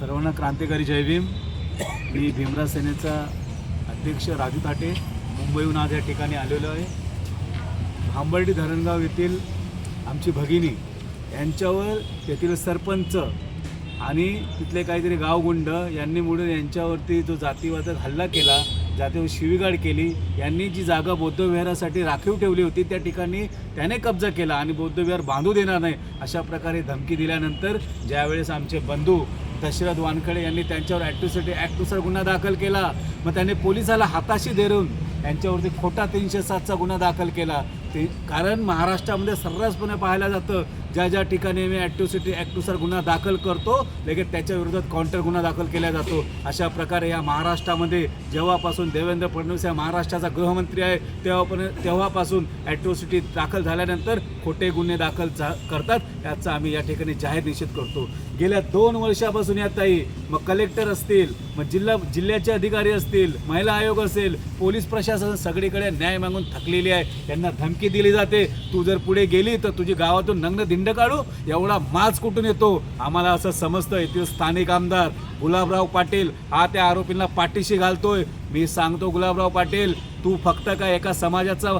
सर्वांना क्रांतिकारी जय भीम. मी भीमराज सेनेचा अध्यक्ष राजू ताटे मुंबईहून आज या ठिकाणी आलेलो आहे. हांबर्डी धरणगाव येथील आमची भगिनी यांच्यावर तेथील सरपंच आणि तिथले काहीतरी गावगुंड यांनी मिळून यांच्यावरती जो जातीवादात हल्ला केला जातीवर शिवीगाड केली यांनी जी जागा बौद्धविहारासाठी राखीव ठेवली होती त्या ठिकाणी त्याने कब्जा केला आणि बौद्धविहार बांधू देणार नाही अशा प्रकारे धमकी दिल्यानंतर ज्यावेळेस आमचे बंधू दशरथ वानखडे यांनी त्यांच्यावर ॲक्टिव्हिटी ॲक्टनुसार गुन्हा दाखल केला. मग त्यांनी पोलिसाला हाताशी धरून यांच्यावरती खोटा तीनशे सातचा गुन्हा दाखल केला. ते कारण महाराष्ट्रामध्ये सर्रासपणे पाहायला जातं ज्या ज्या ठिकाणी मी ॲक्टिव्हिटी ॲक्टनुसार गुन्हा दाखल करतो लगेच त्याच्या विरोधात काउंटर गुन्हा दाखल केला जातो. अशा प्रकारे या महाराष्ट्रामध्ये जेव्हापासून देवेंद्र फडणवीस या महाराष्ट्राचा गृहमंत्री आहे तेव्हापर्यंत तेव्हापासून ॲट्रोसिटी दाखल झाल्यानंतर खोटे गुन्हे दाखल जा करतात. याचा आम्ही या ठिकाणी जाहीर निषेध करतो. गेल्या दोन वर्षापासून या ताई मग कलेक्टर असतील मग जिल्हा जिल्ह्याचे अधिकारी असतील महिला आयोग असेल पोलीस प्रशासन सगळीकडे न्याय मागून थकलेली आहे. त्यांना धमकी दिली जाते. तू जर पुढे गेली तर तुझी गावातून नग्न धिंड काढू. एवढा माज कुठून येतो? आम्हाला असं समजतं येथील स्थानिक आमदार गुलाबराव पाटील हा त्या आरोपींना पाठीशी घालतोय. मी सांगतो गुलाबराव पाटील तू फक्त काय एका समाजाचा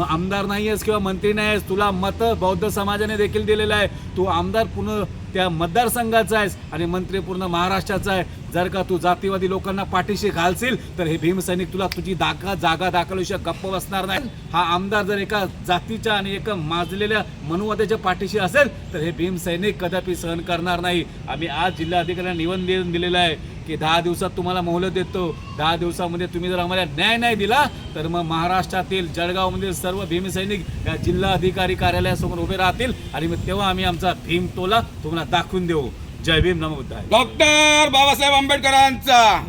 आमदार नाही आहेस किंवा मंत्री नाही आहेस तुला मत बौद्ध समाजाने देखील दिलेलं आहे. तू आमदार पूर्ण त्या मतदारसंघाचा आहेस आणि मंत्री पूर्ण महाराष्ट्राचा आहे. जर का तू जातीवादी लोकांना पाठीशी घालशील तर हे भीमसैनिक तुला तुझी दागा जागा दाखवल्याशिवाय गप्प बसणार नाही. हा आमदार जर एका जातीच्या आणि एका माजलेल्या मनुवाद्याच्या पाठीशी असेल तर हे भीमसैनिक कदापि सहन करणार नाही. आम्ही आज जिल्हाधिकाऱ्यांना निवेदन दिलेलं आहे. की दहा दिवसात तुम्हाला मोहलत देतो. दहा दिवसामध्ये तुम्ही जर आम्हाला न्याय नाही दिला तर मग महाराष्ट्रातील जळगावमधील सर्व भीमसैनिक या जिल्हा अधिकारी कार्यालयासमोर उभे राहतील. आणि मग तेव्हा आम्ही आमचा भीम टोला तुम्हाला दाखवून देऊ. जय भीम. नमो बुद्धाय. डॉक्टर बाबासाहेब आंबेडकरांचा.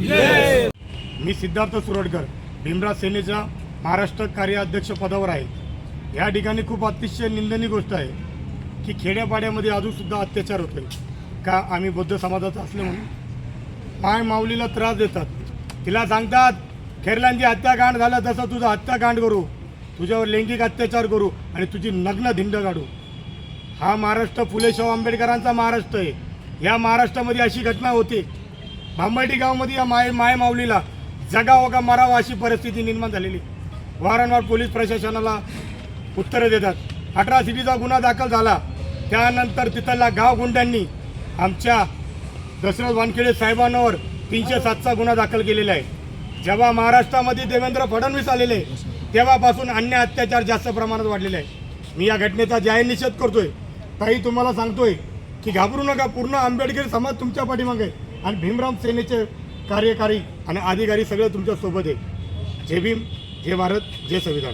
मी सिद्धार्थ सुरडकर भीमराज सेनेच्या महाराष्ट्र कार्याध्यक्ष पदावर आहे. या ठिकाणी खूप अतिशय निंदनीय गोष्ट आहे की खेड्यापाड्यामध्ये अजूनसुद्धा अत्याचार होतोय. का आम्ही बौद्ध समाजाचा असले म्हणून माय माऊलीला त्रास देतात. तिला सांगतात खेरलांची हत्याकांड झालं तसं तुझं हत्याकांड करू. तुझ्यावर लैंगिक अत्याचार करू आणि तुझी नग्न धिंड काढू. हा महाराष्ट्र फुलेशाहू आंबेडकरांचा महाराष्ट्र आहे. या महाराष्ट्रामध्ये अशी घटना होते. भांबर्डी गावामध्ये या माय माय माऊलीला जगावं का मरावं अशी परिस्थिती निर्माण झालेली. वारंवार पोलीस प्रशासनाला उत्तरं देतात. अठरा सिटीचा गुन्हा दाखल झाला. त्यानंतर तिथल्या गाव गुंड्यांनी आमच्या दशरथ वानखेडे साहेबांवर तीनशे सातचा गुन्हा दाखल केलेला आहे. जेव्हा महाराष्ट्रामध्ये देवेंद्र फडणवीस आलेले तेव्हापासून अन्य अत्याचार जास्त प्रमाणात वाढलेले आहे. मी या घटनेचा जाहीर निषेध करतोय. ताई तुम्हाला सांगतोय की घाबरू नका पूर्ण आंबेडकर समाज तुमच्या पाठीमागे आणि भीमराव सेनेचे कार्यकारी आणि अधिकारी सगळे तुमच्यासोबत आहे. जय भीम जय भारत जय संविधान.